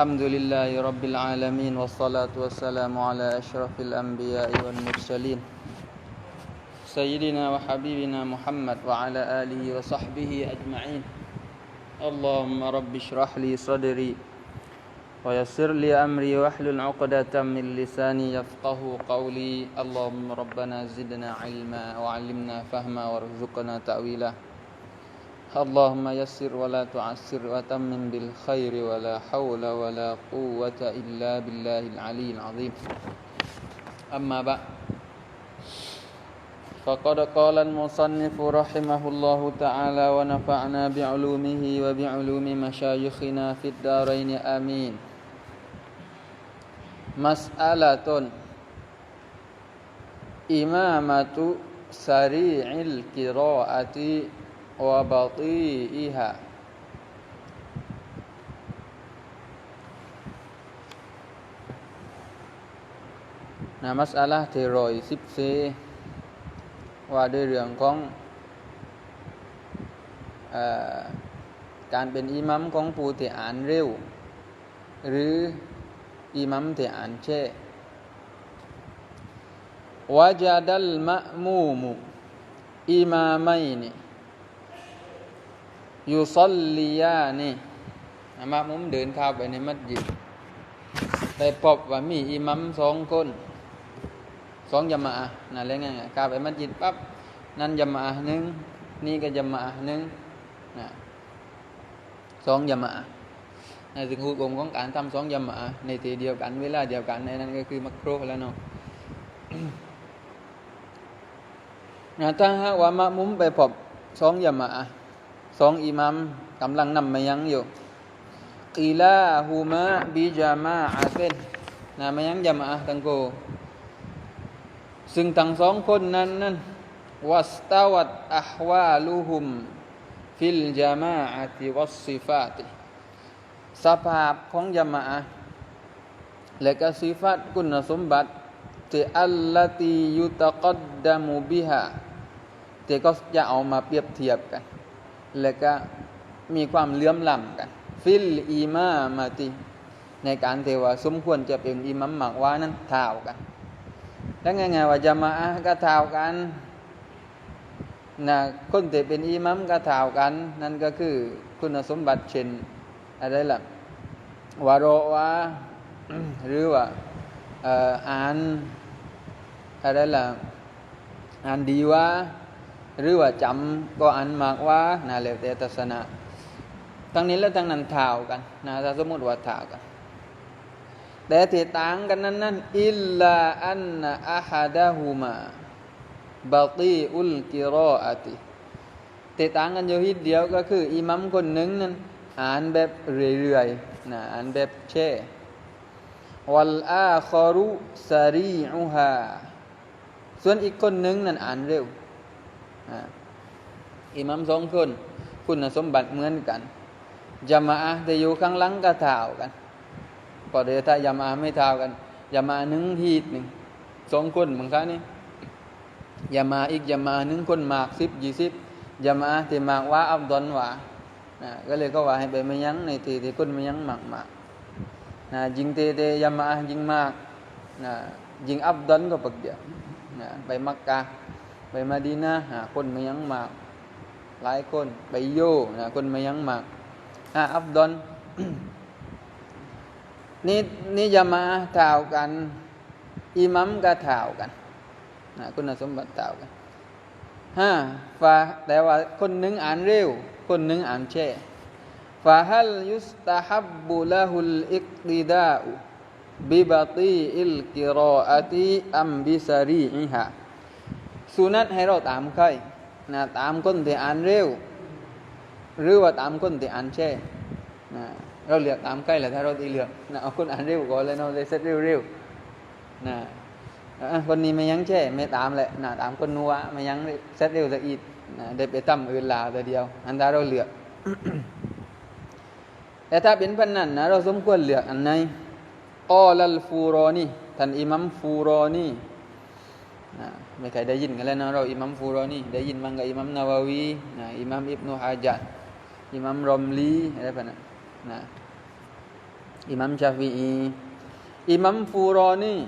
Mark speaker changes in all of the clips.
Speaker 1: الحمد لله رب العالمين والصلاة والسلام على أشرف الأنبياء والمرسلين. سيدنا وحبيبنا محمد وعلى آله وصحبه أجمعين. اللهم رب اشرح لي صدري ويسر لي أمري واحلل عقدة من لساني يفقه قولي. اللهم ربنا زدنا علما وعلمنا فهما وارزقنا تأويله. اللهم يسر ولا تعسر وتمم بالخير ولا حول ولا قوة إلا بالله العلي العظيم. أما بعد فقد قال المصنف رحمه الله تعالى ونفعنا بعلومه وبعلوم مشايخنا في الدارين. آمين. مسألة إمامة سريع القراءة วบาตีอีฮะนามัสอาลาเทรอยสิบเซว่าด้วยเรื่องของอการเป็นอิมัมของปูเตอานเร็ว หรืออิมัมเตอานเช่วาจาดัลมะมูมุอิมาไมนี่ ยูซอลลียานี่มะมุมเดินเข้าไปในมัสยิดไปพบว่ามีอิมัมสองคนสองยามะนั่นแหละไงเข้าไปมัสยิดปั๊บนั่นยามะหนึ่งนี่ก็ยามะหนึ่งนะสองยามะในถึงหุกมของการทำสองยามะในทีเดียวกันเวลาเดียวกันในนั้นก็คือมักโครแล้วเนาะนะถ้าหากว่ามะมุมไปพบสองยามะ สองอิหมัมกำลังนำมายังอยู่กีลาฮูมะบิจามาอาเซนนะมายังยามะตังโก ซึ่งทั้งสองคนนั้นนั้นวัสตาวัตอัฮวาลูฮุมฟิลจามาอาติวัสซิฟาติสภาพของยามะและก็สิฟัตคุณสมบัติที่อัลลตียุตะกัดดามุบิฮะที่ก็จะเอามาเปรียบเทียบกัน และก็มีความเลื่อมล้ำกัน ฟิลอีมามาติ ในการเทว่าสมควรจะเป็นอิมัมหมักว่านั้นเท่ากัน แล้วไงไงว่าจะมาก็เท่ากันนะคนที่เป็นอิมัมก็เท่ากัน นั่นก็คือคุณสมบัติเช่นอะไรล่ะวารวะหรือว่าอ่านอะไรล่ะอ่านดีว่า หรือว่าจำก็อ่านมากว่านะแล้วแต่ทัศนะทั้งนี้และทั้งนั้นเท่ากันนะถ้าสมมติว่าเท่ากันแต่ที่ต่างกันนั้นนั้นอิลลาอันอะฮัดะฮูมาบัตีอุลกิรออะติแต่ต่างกันอยู่ทีเดียวก็คืออิมัมคนหนึ่งนั้นอ่านแบบเรื่อยๆนะอ่านแบบแช่วัลอาคอรุซารีอุฮาส่วนอีกคนหนึ่งนั้นอ่านเร็ว อิหมัมสองคน คุณสมบัติเหมือนกันยามาอะอยู่ข้างหลังก็เท่ากันก็เดี๋ยวถ้ายามาไม่เท่ากันยามาหนึ่งฮีดหนึ่งสองคนบางครั้งนี่ยามาอีกยามาหนึ่งคนมากสิบยี่สิบยามาที่มากว่าอับดอนว่านะก็เลยก็ว่าให้ไปไม่ยั้งในทีที่คนไม่ยั้งมากมากนะยิงเตเตยามายิงมากนะยิงอับดอนก็ปักเดียวนะไปมักกะ ไปมาดีนะหาคนมายังมาก หลายคนไปโยนะคนมายังมากฮะอับดอนนี่นี่จะมาเท่ากันอิมัมก็เท่ากันนะคุณสมบัติเท่ากันฮะฟาแต่ว่าคนหนึ่งอ่านเร็ว คนหนึ่งอ่านแช่ฟาฮัลยุสตาฮับบุละฮุลอิกติดาอุบิบตีอิลกิรออาติอัมบิซารีอิฮะ สุนัตให้เราตามใครนะตามคนที่อ่านเร็ว หรือว่าตามคนที่อ่านแช่นะเราเลือกตามใกล้แหละถ้าเราตีเลือกนะเอาคนอ่านเร็วก่อนเลยเราเลยเซตเร็วๆนะคนนี้ไม่ยั้งแช่ไม่ตามแหละนะตามคนนัวไม่ยั้งเซตเร็วจะอีดนะได้ไปตั้มอื่นลาวแต่เดียว อันถ้าเราเลือก แต่ถ้าเป็นพันนั้นนะเราสมควรเลือกอันไหนกอลัลฟูรอนีท่านอิมัมฟูรอนีนะ ไม่เคยได้ยินกันแล้วนะเราอิมัมฟูรอนี่ได้ยินมั้งกับอิมัมนาวาวีนะอิมัมอิบนุฮะจัดอิมัมรอมลีอะไรแบบนั้นนะอิมัมชาฟีอีอิมัมฟูรอนี่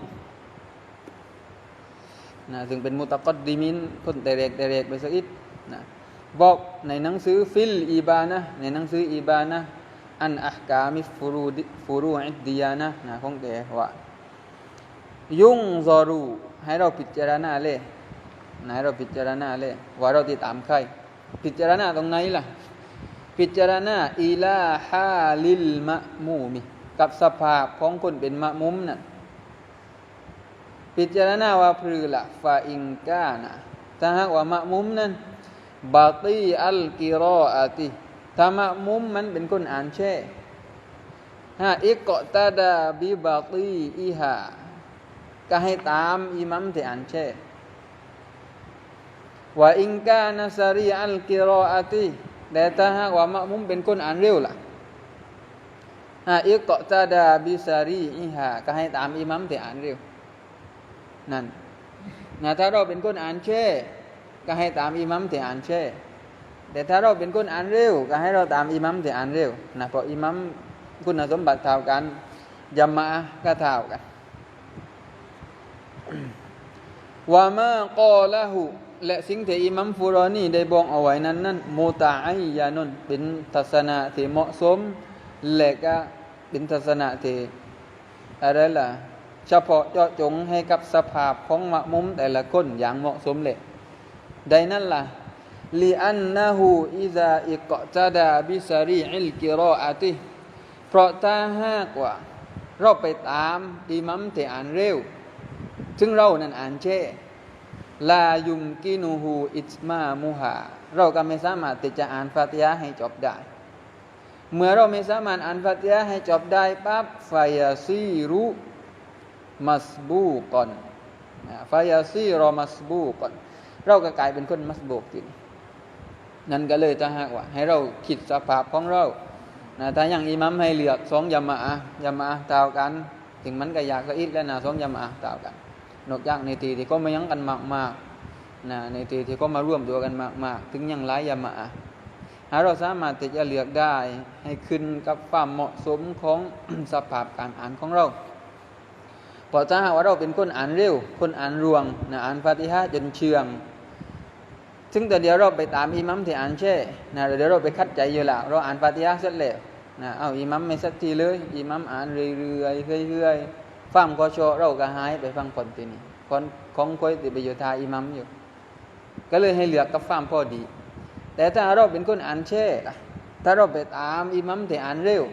Speaker 1: นะซึ่งเป็นมุตะกอดดิมินคนแต่เรกแต่เรกไปสักอิดนะบอกในหนังสือฟิลอีบานะในหนังสืออีบานะอันอักกามิฟูรูฟูรูอิดดียานะนะของแกว่ายุ่งซอรู ให้เราพิจารณาเลยให้เราพิจารณาเลยว่าเราติดตามใคร พิจารณาตรงไหนล่ะ พิจารณาอีลาฮาลิลมะมูมิกับสภาพของคนเป็นมะมุมนั่นพิจารณาว่าพือละฟาอิงกานะถ้าหากว่ามะมุมนั้นบาตีอัลกิรออาติถ้ามะมุมมันเป็นคนอ่านแช่ฮะอิกตาดาบิบาตีอีฮา ก็ให้ตามอิมัมที่อ่านแช่ว่าอิงกานาซารีอัลกิรออาติแต่ถ้าหากว่ามะมุมเป็นคนอ่านเร็วล่ะฮะอิกตาดาบิซารีอีฮาก็ให้ตามอิมัมที่อ่านเร็ว นั่นนะถ้าเราเป็นคนอ่านแช่ก็ให้ตามอิมัมที่อ่านแช่แต่ถ้าเราเป็นคนอ่านเร็ว ก็ให้เราตามอิมัมที่อ่านเร็วนะเพราะอิมัมคุณสมบัติเท่ากันยามะก็เท่ากัน ว่ามากอละหูและสิ่งที่อิมัมฟูรอนีได้บอกเอาไว้นั้นนั้นโมตาอิยานนเป็นทัศนะที่เหมาะสม และก็เป็นทัศนะที่อะไรล่ะ เฉพาะเจาะจงให้กับสภาพของมะมุมแต่ละคนอย่างเหมาะสมเลยใดนั้นล่ะลีอันนะฮูอิซาอิกตะดาบิสรีอิลกิรออาติเพราะถ้าหากว่า เราไปตามอิมัมที่อ่านเร็ว ซึ่งเรานั้นอ่านเช่ลายุมกินูฮูอิสมามุฮาเราก็ไม่สามารถที่จะอ่านฟาติยาให้จบได้ เมื่อเราไม่สามารถอ่านฟาติยาให้จบได้ปั๊บฟายาซีรุมัสบูก่อนฟายาซีรอมัสบูก่อนเราก็กลายเป็นคนมัสบูกทีนี้นั่นก็เลยถ้าหากว่า ให้เราคิดสภาพของเรานะถ้าอย่างอิมัมให้เลือกสองยามะยามะเท่ากัน ถึงมันก็อยากก็อิดแล้วนะสองยามะเท่ากัน นอกจากในทีที่ก็มายังกันมากมากนะในทีที่ก็มาร่วมตัวกันมากมากถึงยังหลายยามะหาเราสามารถจะเลือกได้ให้ขึ้นกับความเหมาะสมของสภาพการอ่านของเราพอถ้าว่าเราเป็นคนอ่านเร็ว คนอ่านรวงนะอ่านฟาติฮะจนเชื่อง ซึ่งแต่เดี๋ยวเราไปตามอิมัมที่อ่านเช่นะเดี๋ยวเราไปคัดใจอยู่แล้วเราอ่านฟาติฮะเสร็จแล้วนะเอาอิมัมไม่สักทีเลยอิมัมอ่านเรื่อยๆเรื่อยๆ ฟังก็โชเราก็หายไปฟังคนที่นี่คนของคอยติไปอยู่ทาอิมัมอยู่ ก็เลยให้เหลือกับฟังพอดี แต่ถ้าเราเป็นคนอ่านเช่ถ้าเราไปตามอิมัมที่อ่านเร็ว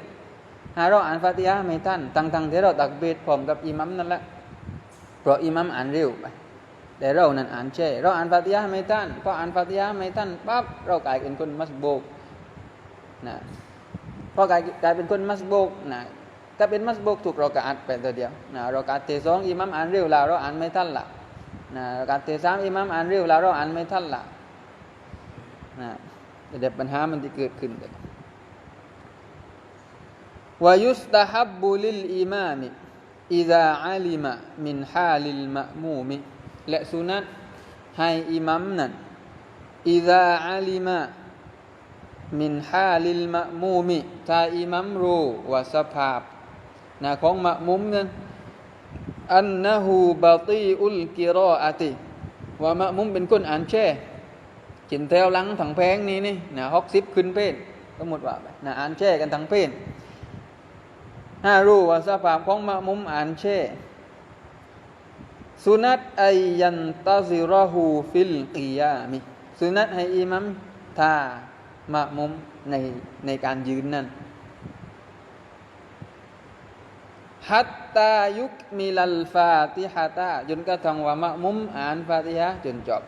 Speaker 1: หาเราอ่านฟาติฮะไม่ทันตั้งๆที่เราตักเบตพร้อมกับอิมัมนั่นแหละเพราะอิมัมอ่านเร็วไปแต่เรานั้นอ่านแช่เราอ่านฟาติฮะไม่ทันพออ่านฟาติฮะไม่ทันปั๊บเรากลายเป็นคนมัสโบกนะพอกลายกลายเป็นคนมัสโบกนะ ถ้าเป็นมัสบุกถูกรอกาดไปตัวเดียวนะรอกาดเตสองอิมัมอ่านเร็วลาเราอ่านไม่ทันละนะรอกาดเตสามอิมัมอ่านเร็วลาเราอ่านไม่ทันละนะเดี๋ยวปัญหามันจะเกิดขึ้นเลยวายุสตาฮับบุลิลอิมามิอิดะอาลิมะมินฮาลิลมะมูมิและสุนัตให้อิมัมนั้นอิดะอาลิมะมินฮาลิลมะมูมิถ้าอิมัมรู้ว่าสภาพ นะของมะมุมนั้นอันนะฮูบาตีอุลกิรออาติว่ามะมุมเป็นคนอ่านแช่กินแถวหลังถังแพงนี้นี่นะฮอกซิบขึ้นเพศสมมติว่านะอ่านแช่กันทั้งเพศถ้ารู้ว่าสภาพของมะมุมอ่านเช่สุนัตไอยันตาซิรอฮูฟิลกิยามิสุนัตให้อิมัมทามะมุมในในการยืนนั้น ฮัตตายุกมิลัลฟาติฮะตาจนกระทั่งว่ามะมุมอ่านฟาติฮะจนจบ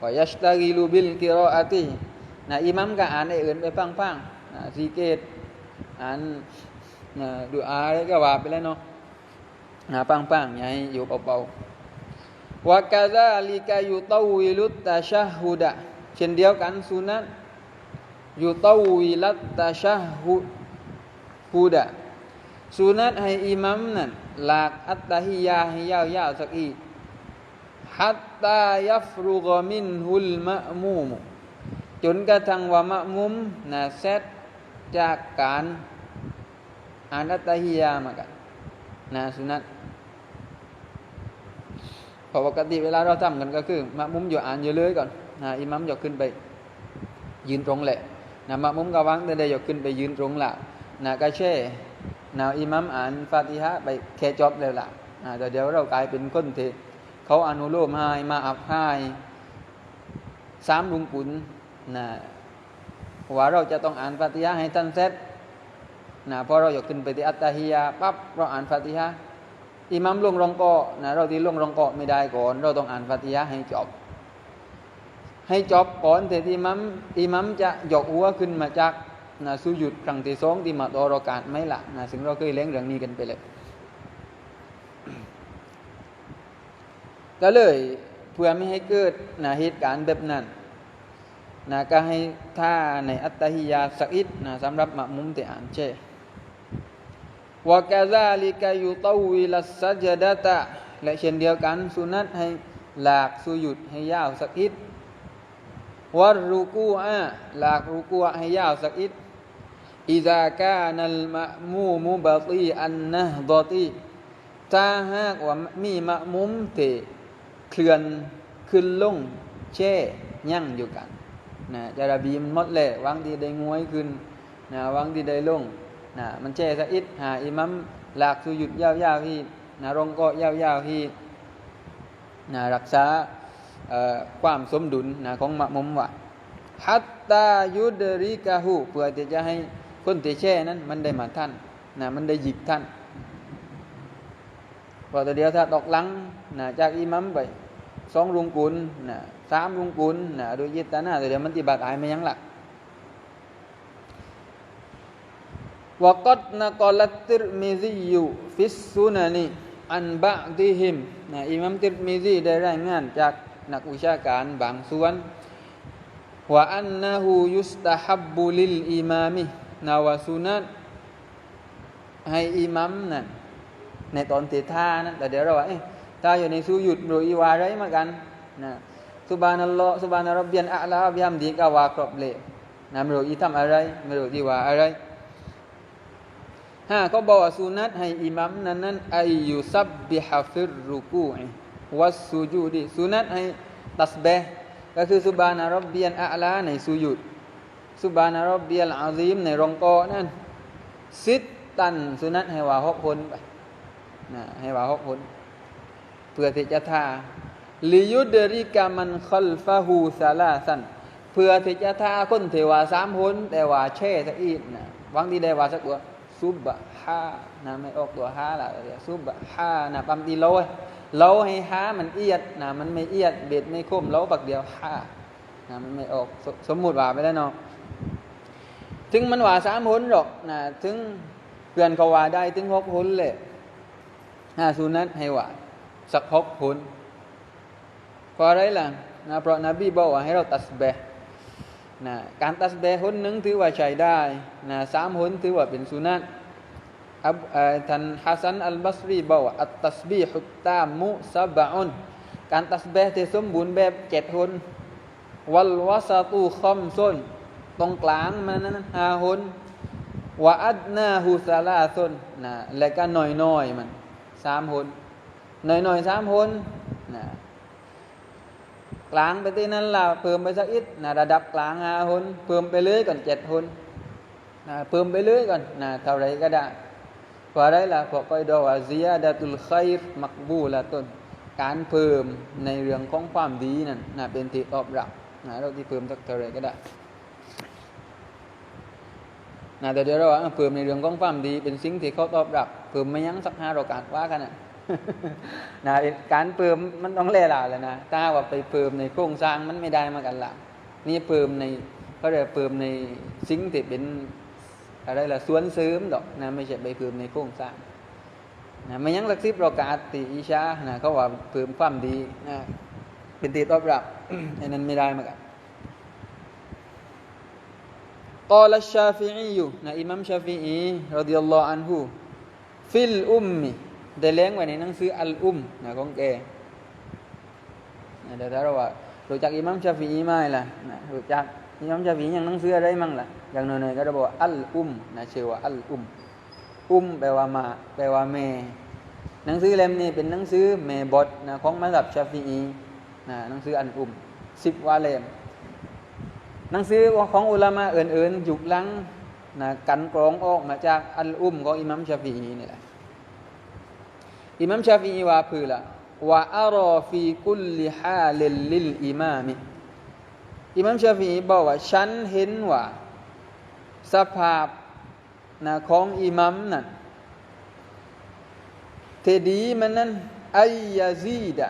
Speaker 1: วายัชตากิลูบิลกิรออาตินะอิมัมก็อ่านไอ้อื่นไปฟังๆนะสีเกตอ่านนะดูอาอะไรก็ว่าไปแล้วเนาะหาปังๆอย่าให้อยู่เบาๆวากาซาลิกายุตวิลุตตาชาฮูดะเช่นเดียวกันสุนัตยุตวิลัตตาชาฮูดะ สุนัตให้อิมัมนั่นหลากอัตตาฮิยาให้ยาวๆสักอีกฮัตตายัฟรุกมินฮุลมะมูมจนกระทั่งว่ามะมุมนะเซตจากการอ่านอัตตาฮิยามากันนะสุนัตพอปกติเวลาเราทำกันก็คือมะมุมอยู่อ่านอยู่เลยก่อนนะอิมัมยกขึ้นไป ยืนตรงแหละนะมะมุมก็วางแต่ได้ยกขึ้นไปยืนตรงละนะก็แช่ นะอิมัมอ่านฟาติฮะไปแค่จบเลยล่ะนะแต่เดี๋ยวเรากลายเป็นคนที่เขาอนุโลมให้มาอับให้สามลุงกุลนะว่าเราจะต้องอ่านฟาติฮะให้ท่านเสร็จนะพอเรายกขึ้นไปที่อัตตาฮิยาปั๊บเราอ่านฟาติฮะอิมัมลงรองกอนะเราที่ลงรองกอไม่ได้ก่อน เราต้องอ่านฟาติฮะให้จบให้จบก่อนแต่อิมัมอิมัมจะยกหัวขึ้นมาจาก นะสุยุดครั้งที่สองที่มาตอรอการไม่ละนะซึ่งเราเคยเลี้ยงเรื่องนี้กันไปเลยก็เลยเพื่อไม่ให้เกิดนะเหตุการณ์แบบนั้นนะก็ให้ท่าในอัตติยาสักอิดนะสำหรับมะมุมที่อ่านเช่วกาซาลิกายุตวิลัสซัจดะตะและเช่นเดียวกันสุนัตให้หลากสุยุดให้ยาวสักอิดวัรุกูอะหลากรุกูให้ยาวสักอิด อิซากานัลมะมูมุบตีอันนะดอตีถ้าหากว่ามีมะมุมเตเคลื่อนขึ้นลงแช่ยั่งอยู่กันนะจาระบีมันมดเลยวังที่ได้งวยขึ้นนะวังที่ได้ลงนะมันแช่สักอิดหาอิมัมหลากสุยุดยาวๆที่นะรงก็ยาวๆที่นะรักษาความสมดุลนะของมะมุมว่าฮัตตายุดริกาหูเพื่อที่จะให้ คนที่แช่นั้นมันได้มาท่านนะมันได้หยิบท่านพอตัวเดียวถ้าตกหลังนะจากอิมัมไปสองลุงกุลนะสามลุงกุลนะโดยยิตานาตัวเดียวมันติบัตอายไม่ยังหลักวกัดนักลัติรมิซียูฟิสซุนานีอันบะดิฮิมนะอิมัมติรมิซีได้รายงานจากนักวิชาการบางส่วนว่าอันนะฮูยุสตาฮับบุลิลอิมามิ นาวาสุนัตให้อิมัมนั่นในตอนเตท่านะแต่เดี๋ยวเราว่าถ้าอยู่ในสูยุดหรืออีวาไรมากันนะสุบานัลลอฮ์สุบานัรับเบียนอัลลอฮ์บิฮัมดีกาวาครบเลยนะไม่รู้อีทำอะไรไม่รู้อีวาอะไรห้าก็บอกว่าสุนัตให้อิมัมนั้นนั้นอายุซับบิฮาฟิรรุกูวัสสุจูดีสุนัตให้ตัสเบก็คือสุบานารับเบียนอัลลอฮ์ในสุยุด สุบานารับเบียนอาซีมในรองกอนั่นสิตตันสุนัตให้ว่าหกคนไปนะให้ว่าหกคนเพื่อที่จะทาลิยุดริกามันคอลฟาหูซาลาสันเพื่อที่จะทาคนเทวาสามคนแต่ว่าเช่สักอีกนะวังที่ได้ว่าสักตัวซุบะฮานะไม่ออกตัวฮาละเรียซุบะฮานะปั๊มตีโลยโลให้ฮามันเอียดนะมันไม่เอียดเบ็ดไม่คมโลปักเดียวฮานะมันไม่ออกสมมุติว่าไปแล้วเนาะ ถึงมันว่าสามคนหรอกนะถึงเพื่อนเขาว่าได้ถึงหกคนเลยห้าสุนัตให้ว่าสักหกคนเพราะอะไรล่ะนะเพราะนบีบอกว่าให้เราตัสเบนะการตัสเบะคนหนึ่งถือว่าใช้ได้นะสามคนถือว่าเป็นสุนัตอับท่านฮัสซันอัลบัสรีบอกว่าอัตตัสบีฮุตตามุซับะอุนการตัสเบะที่สมบูรณ์แบบเจ็ดคนวัลวาสตูคอมซน ตรงกลางมันนั้นห้าคนวะอัดนาฮูซาลาซนนะและก็น้อยน้อยมันสามคนน้อยน้อยสามคนนะกลางไปที่นั้นล่ะเพิ่มไปสักอิดนะระดับกลางห้าคนเพิ่มไปเรื่อยก่อนเจ็ดคนนะเพิ่มไปเรื่อยก่อนนะเท่าไรก็ได้พราะอะไรล่ะพราะก็ดว่าซียดะตุลไครมักบูละต้นการเพิ่มในเรื่องของความดีนั่นนะเป็นที่ตอบรับนะเราที่เพิ่มสักเท่าไรก็ได้ นะแต่เดี๋ยวเราเพิ่มในเรื่องของความดีเป็นสิ่งที่เขาตอบรับเพิ่มไม่ยั้งสักห้าเราการว่ากันนะนะการเพิ่มมันต้องเล่หลาเลยนะถ้าว่าไปเพิ่มในโครงสร้างมันไม่ได้มากันละนี่เพิ่มในก็เรียกเพิ่มในสิ่งที่เป็นอะไรล่ะส่วนเสริมดอกนะไม่ใช่ไปเพิ่มในโครงสร้างนะไม่ยั้งสักสิบเรากาสติอิชานะเขาว่าเพิ่มความดีนะเป็นติดตอบรับอันนั้นไม่ได้มากัน กอลชาฟิอีอยู่นะอิมัมชาฟิอีรดิยัลลอฮ์อันฮูฟิลอุมมีได้เลี้ยงไว้ในหนังสืออัลอุมนะของแกนะเดี๋ยวถ้าเราว่ารู้จักอิมัมชาฟิอีไหมล่ะนะรู้จักอิมัมชาฟิอีอย่างหนังสืออะไรมั่งล่ะอย่างหน่อยๆก็จะบอกอัลอุมนะชื่อว่าอัลอุมอุมแปลว่ามาแปลว่าเมหนังสือเล่มนี้เป็นหนังสือเมบอดนะของมัสยิดชาฟิอีนะหนังสืออันอุมสิบวาเล่ม หนังสือของอุลามะอื่นๆยุคหลังนะกันกรองออกมาจากอัลอุมของอิมัมชาฟีอีนี่แหละอิมัมชาฟีอีว่าพือละว่าอารอฟีกุลลิฮาลิลลิลอิมามิอิมัมชาฟีอีบอกว่าฉันเห็นว่าสภาพนะของอิมัมนั่นเทดีมันนั้นไอยาซีดะ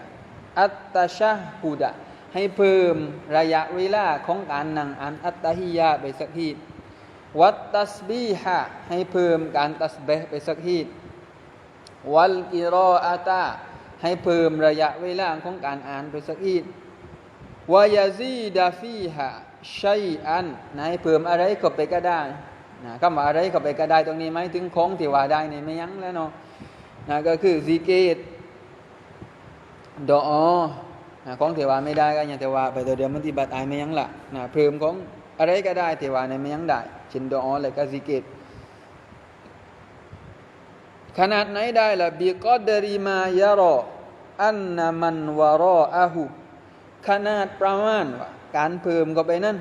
Speaker 1: อัตตาชาฮูดะ ให้เพิ่มระยะเวลาของการนั่งอ่านอัตตาฮิยาไปสักทีวัตตัสบีฮะให้เพิ่มการตัสเบห์ไปสักทีวัลกิรออาตาให้เพิ่มระยะเวลาของการอ่านไปสักทีวายาซีดาฟีฮะชัยอันนะให้เพิ่มอะไรก็ไปก็ได้นะคำว่าอะไรก็ไปก็ได้ตรงนี้ไหมถึงของที่ว่าได้นี่ไม่ยั้งแล้วเนาะนะก็คือซีเกตดอ นะของเทวาไม่ได้ก็อย่างเทวาไปตัวเดียวมันที่บัตอายไม่ยั้งละนะเพิ่มของอะไรก็ได้เทวาในไม่ยั้งได้เช่นดออะไรก็ซีเกตขนาดไหนได้ละบีกอดริมายารออันนามันวารออาหูขนาดประมาณว่าการเพิ่มก็ไปนั่น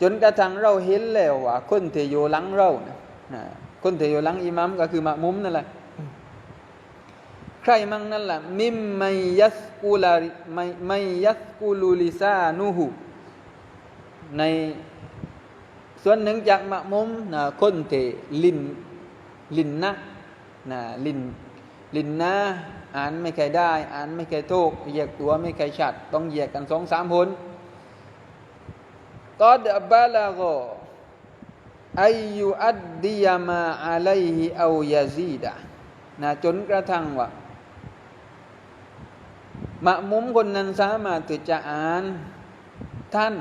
Speaker 1: จนกระทั่งเราเห็นแล้วว่าคนที่อยู่หลังเรานะคนที่อยู่หลังอิมัมก็คือมะมุมนั่นแหละ ใครมั่งนั่นแหละมิมไมยัสกูลาไม่ไม่ยัสกูลูลิซานูหูในส่วนหนึ่งจากมะมุมนะคนที่ลินลินนะนะลินลินนะอ่านไม่เคยได้ อ่านไม่เคยถูกแยกตัวไม่เคยชัด ต้องแยกกันสองสามคนก็ดบาลาโกอายุอัดดียามาอะลัยฮิเอายาซีดะนะจนกระทั่งว่า มะมุมคนนั้นสามารถที่จะอ่านท่าน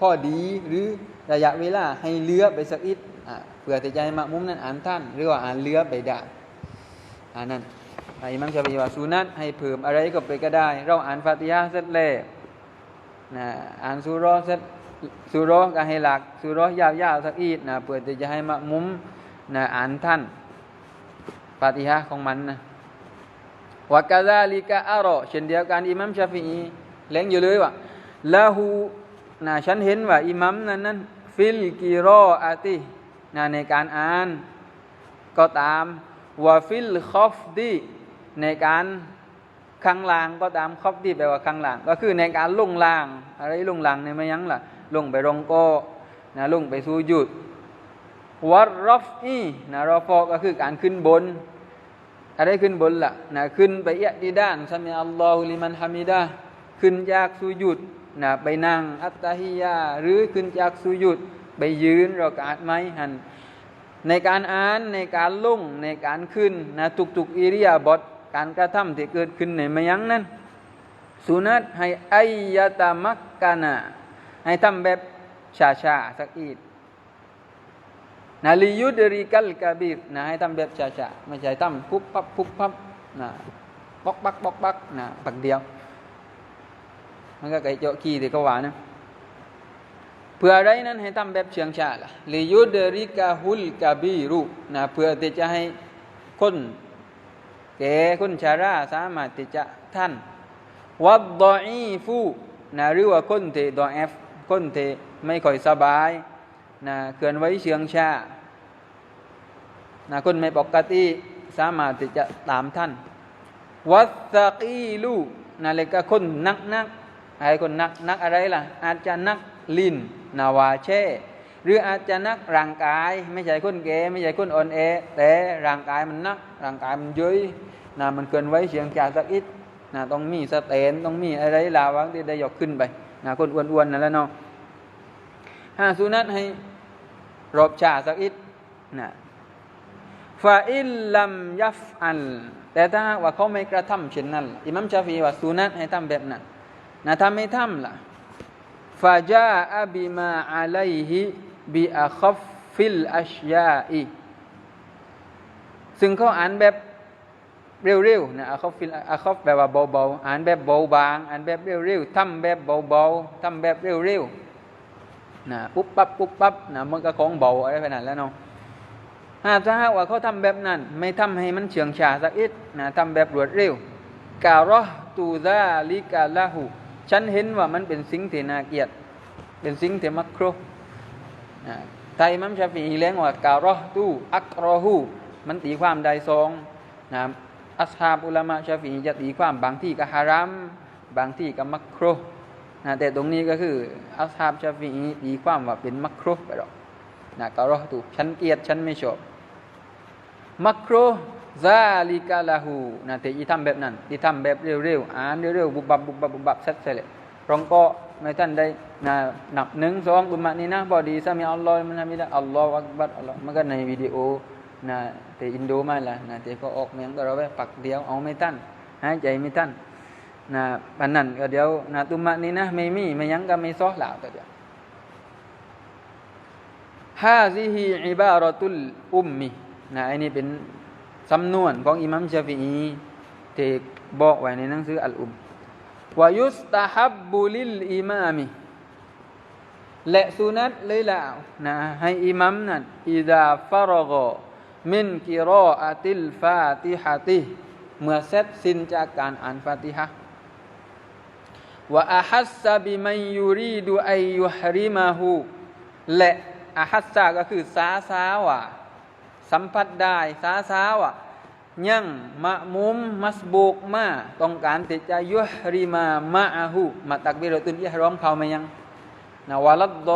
Speaker 1: พอดีหรือระยะเวลาให้เลือไปสักอิดเพื่อที่จะให้มะมุมนั้นอ่านท่าน หรือว่าอ่านเลือไปได้อันนั้นอิมัมชาบีว่าสุนัตให้เพิ่มอะไรก็ไปก็ได้ เราอ่านฟาติฮะเสร็จแล้วนะอ่านสุรอเสร็จสุรอก็ให้หลักสุรอยาวๆสักอีดนะเพื่อจะให้มะมุมนะอ่านท่านฟาติฮะของมันนะ วกาซาลิกะอารอเช่นเดียวกันอิมัมชาฟีเล้งอยู่เลยว่าละหูนะฉันเห็นว่าอิมัมนั้นนั้นฟิลกิรออาตินะในการอ่านก็ตามว่าฟิลคอฟดีในการข้างล่างก็ตามคอฟดีแปลว่าข้างล่าง ก็คือในการลงล่าง อะไรลงล่างในไม่ยั้งล่ะ ลงไปรองก็นะลงไปสู่หยุดวัดรอฟอีนะรอฟอก็คือการขึ้นบน อะไรขึ้นบนล่ะนะขึ้นไปเอียดีด้านซามีอัลลอฮุลิมันฮามิดาขึ้นจากสุยุดนะไปนั่งอัตตาฮิยาหรือขึ้นจากสุยุดไปยืนเรากาดไหมหันในการอ่านในการลงในการขึ้นนะทุกๆอิริยาบถการกระทำที่เกิดขึ้นในมยังนั้นสุนัตให้อายตามักกานะให้ทำแบบชาชาสักอีด นะลิยุดริกัลกาบีรนะให้ทำแบบชาชาไม่ใช่ทำปุ๊บปั๊บปุ๊บปั๊บนะบกบักบกบักนะปักเดียว มันก็ไก่เจาะขี้ที่เขาว่านะเพื่ออะไรนั้นให้ทำแบบเชียงชาล่ะลิยุดริกาฮุลกาบีรุนะเพื่อที่จะให้คนแก่คนชาราสามารถที่จะท่านวัดดอีฟูนะหรือว่าคนที่ดอเอฟคนที่ไม่ค่อยสบาย นะเคลื่อนไหวเชียงชานะคนไม่ปกติสามารถที่จะตามท่าน วัสกีลูนะเลยก็คนนักนักอะไรคนนักนักอะไรล่ะ อาจจะนักลินนาวาเช่ หรืออาจจะนักร่างกาย ไม่ใช่คนแก่ไม่ใช่คนอ่อนแอแต่ร่างกายมันนัก ร่างกายมันเยอยนะมันเกินไว้เสียงจาสักอิดนะต้องมีสเตนต้องมีอะไรลาวางที่ได้ยกขึ้นไปนะคนอ้วนๆนั่นแหละเนาะห้าสุนัตให้ รบชาสักอิดนะฟาอิลลัมยัฟอัลแต่ถ้าว่าเขาไม่กระทำเช่นนั้นอิมัมชาฟีว่าสุนัตให้ทำแบบนั้นนะถ้าไม่ทำล่ะฟาจาอับิมาอะลัยฮิบิอาคฟฟิลอัชยาอีซึ่งเขาอ่านแบบเร็วๆนะอาคฟฟิลอาคฟแปลว่าเบาๆอ่านแบบเบาบางอ่านแบบเร็วๆทำแบบเบาๆทำแบบเร็วๆ นะปุ๊บปั๊บปุ๊บปั๊บนะมันก็ของเบาอะไรขนาดแล้วเนาะหากถ้าหากว่าเขาทำแบบนั้น ไม่ทำให้มันเฉืองฉาสักอิดนะทำแบบรวดเร็วการอตูซาลิกาลาหูฉันเห็นว่ามันเป็นสิ่งที่น่าเกียดเป็นสิ่งที่มักครนะไทยมัมชาฟีเลี้ยงว่าการอตูอักรอหูมันตีความใดซองนะอัสฮาบุลามะชาฟีจะตีความบางที่ก็ฮาราม บางที่ก็มักคร นะแต่ตรงนี้ก็คืออัสฮาบชาฟีตีความว่าเป็นมักครุไปหรอกนะการอตูฉันเกลียดฉันไม่ชอบมักครุซาลิกาลาหูนะแต่อีทำแบบนั้นที่ทำแบบเร็วๆอ่านเร็วๆบุบบับบุบบับบุบบับชัดเลยรองก็ไม่ท่านได้นะนับหนึ่งสองอุมานี้นะบอดีสามีอัลลอฮ์มันทำไมีได้อัลลอฮ์อักบัดอัลลอฮ์มันก็ในวิดีโอนะแต่อินโดมาละนะแต่ก็ออกเมียงก็เราไปปักเดียวเอาไม่ท่านหายใจไม่ท่าน นะปันนั้นก็เดี๋ยวนะตุมานี้นะไม่มีไม่ยังก็ไม่ซ้อหล่าแต่เดียวฮาซิฮีอิบารตุลอุมมีนะอันนี้เป็นสำนวนของอิหมัมชาฟีอีที่บอกไว้ในหนังสืออัลอุมวายุสตาฮับบุลิลอิมามีและสุนัตเลยแล้วนะให้อิมัมนั้นอิดาฟารกมินกิรออาติลฟาติฮะติเมื่อเสร็จสิ้นจากการอ่านฟาติฮะ ว่าอาฮัสซาบิมันยูรีดูไอยุฮริมาหูและอาฮัสซาก็คือสาสาวะสัมผัสได้สาสาวะยังมะมุมมัสบุกมาต้องการที่จะยุฮริมามะอาหูมาตักบิรตุนอิฮรอมเขาไหมยังนะวลัดด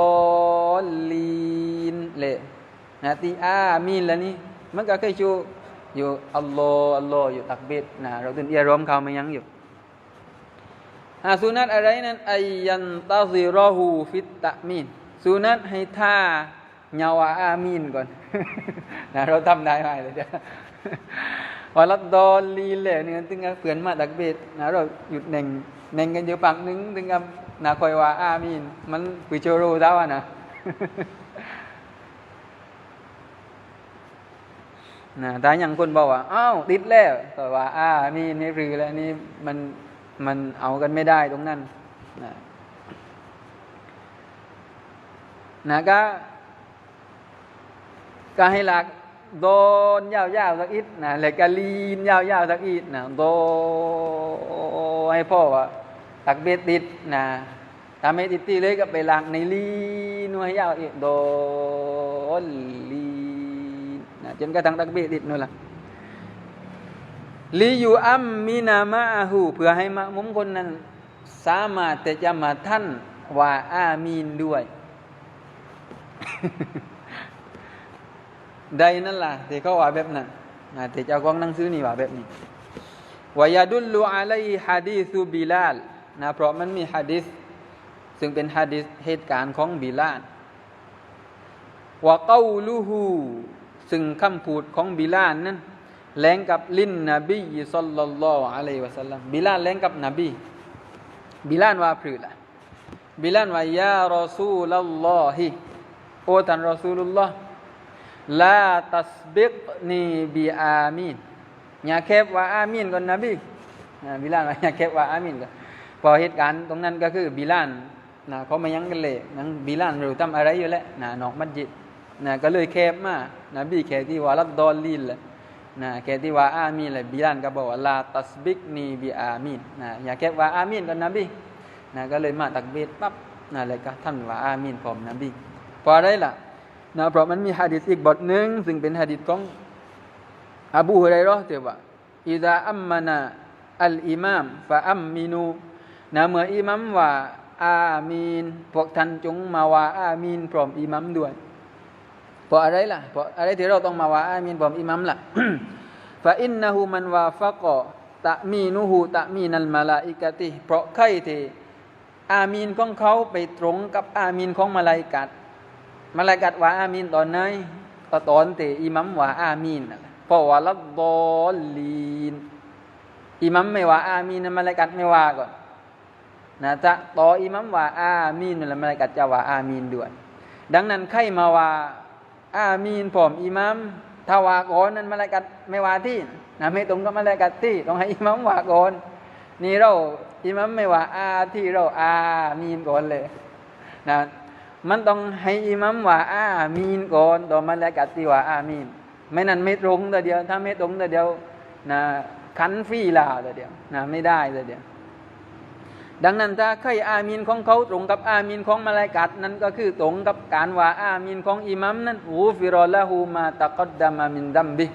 Speaker 1: อลลีนเละนะที่อามีนแล้วนี่มันก็เคยชูอยู่อัลลอฮ์อัลลอฮ์อยู่ตักบิดนะเราตุนอิฮรอมเขาไหมยังอยู่ อาสุนัตอะไรนั้นอายันตาซิรอหูฟิตตะมีนสุนัตให้ท่าเงาวาอามีนก่อนนะเราทำได้ไหมเลยจ้ะวาลัดดอลลีเลยเนี่ยถึงกับเพื่อนมาตักเบ็ดนะเราหยุดเน่งเน่งกันอยู่ปักนึงถึงกับนาคอยว่าอามีนมันปิโชโรเท่านะนะแต่ยังคนบอกว่าอ้าวติดแล้วแต่ว่าอามีนี่รือแล้วนี่มัน มันเอากันไม่ได้ตรงนั้นนะนะก็ก็ให้หลักโดนยาวๆสักอิดนะแล้วก็ลีนยาวๆสักอิดนะโดให้พ่อว่าตักเบ็ดติดนะถ้าไม่ติดตีเลยก็ไปหลักในลีนว้ยาวอีกโดนลีนนะจนกระทั่งตักเบ็ดติดนู่นล่ะ ลีอยู่อัมมีนามะอาหูเพื่อให้มะมุมคนนั้น สามารถแต่จะมาท่านว่าอามีนด้วย ใดนั่นล่ะที่เขาว่าแบบนั้นนะที่เจ้าของหนังสือนี่ว่าแบบนี้วายดุลลูอะลัยฮะดีซุบิลาลนะเพราะมันมีฮะดิษซึ่งเป็นฮะดิษเหตุการณ์ของบิลาลวะกาลูฮูซึ่งคำพูดของบิลาลนั้น แรงกับลิ้นนบีสัลลัลลอฮุอะลัยวะสัลลัมบิลาลแรงกับนบีบิลาลว่าพรือละบิลาลว่ายารอซูลัลลอฮิโอท่านรอซูลุลลอฮ์ลาตัสบิกนีบีอามีนอย่าแคบว่าอามีนก่อนนบีนะบิลานว่าอย่าแคบว่าอามีนก่อนพอเหตุการณ์ตรงนั้นก็คือบิลานนะเขาไมายังกันเลยนังบิลานรู้ทำอะไรอยู่แล้วนะนอกมัสยิดนะก็เลยแคบมากนบีแค่ที่ว่ารับดอลลีนเลย นะแค่ที่ว่าอามีนเลยบิลานก็บอกว่าลาตัสบิกนีบีอามีนนะอย่าแคบว่าอามีนก่อนนบีนะก็เลยมาตักเบดปั๊บนะเลยก็ท่านว่าอามีนพร้อมนบีพอได้ละนะเพราะมันมีฮะดิษอีกบทหนึ่งซึ่งเป็นฮะดิษของอบูฮุไรรอห์ที่ว่าอิดาอัมมานาอัลอิมามฟะอัมมินูนะเมื่ออิมามว่าอามีนพวกท่านจงมาว่าอามีนพร้อมอิมามด้วย ราะอะไรล่ะเพราะอะไรที่เราต้องมาว่าอามีนพร้อมอิมามล่ะฟะอินนะฮูมันวาฟะกอตะมีนูฮูตะมีนัลมาลาอิกะติเพราะใครที่อามีนของเขาไปตรงกับอามีนของมาลาอิกัตมาลากัดว่าอามีนตอนไหนก็ตอนที่อิมัมว่าอามีนเพราะว่าละดอลลีนอิมัมไม่ว่าอามีนมาลากัดไม่ว่าก่อนนะถ้าต่ออิมัมว่าอามีนแล้วมาลากัดจะว่าอามีนด้วย ดังนั้นใครมาว่า อามีนผมอิมัมถ้าวากอนนั้นมาลากัดไม่วาที่นะไม่ตรงกับมาลากัดที่ต้องให้อิมัมวากอนนี่เราอิมัมไม่ว่าอาที่เราอามีนก่อนเลยนะมันต้องให้อิมัมว่าอามีนก่อนต่อมาแล้วกัดที่ว่าอามีนไม่นั้นไม่ตรงแต่เดียว ถ้าไม่ตรงแต่เดียวนะคันฟรีลาแต่เดียวนะไม่ได้แต่เดียว ดังนั้นถ้าใครอามีนของเขาตรงกับอามีนของมาลายกัดนั้นก็คือตรงกับการว่าอามีนของอิมัมนั้นอูฟิรอละหูมาตะกอดดามามินดัมบิ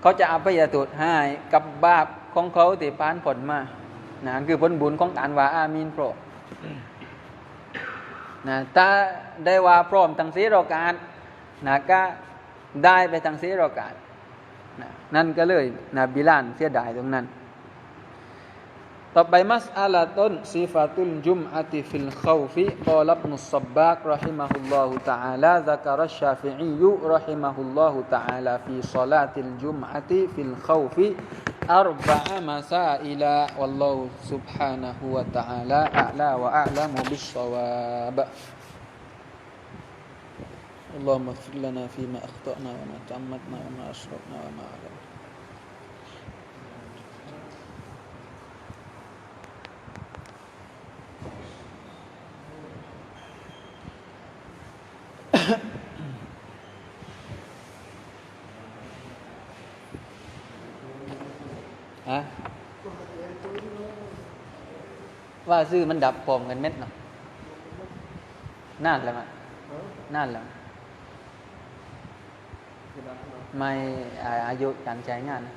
Speaker 1: เขาจะอภัยโทษให้กับบาปของเขาที่ผ่านผลมานะคือผลบุญของการว่าอามีนโปรนะถ้าได้ว่าพร้อมทั้งสีรอการนะก็ได้ไปทั้งสีรอการนะนั่นก็เลยนะบิลานเสียดายตรงนั้น ต่อไปมัสอาลาตุนซิฟาตุลจุมอะติฟิลขาวฟิกอลับนุสซับบากรหิมะฮุลลอฮุตะอาลา ذكر الشافعي رحمه الله تعالى في صلاة الجمعة في الخوف أربع مسائل والله سبحانه وتعالى أعلى وأعلم بالصواب اللهم اغفر لنا فيما أخطأنا وما تعمدنا وما أشركنا وما أعلمنا ว่าซื้อมันดับพร้อมกันเม็ดเนาะนั่นแหละมันนั่นแหละไม่อ่าอายุการใช้งานนะ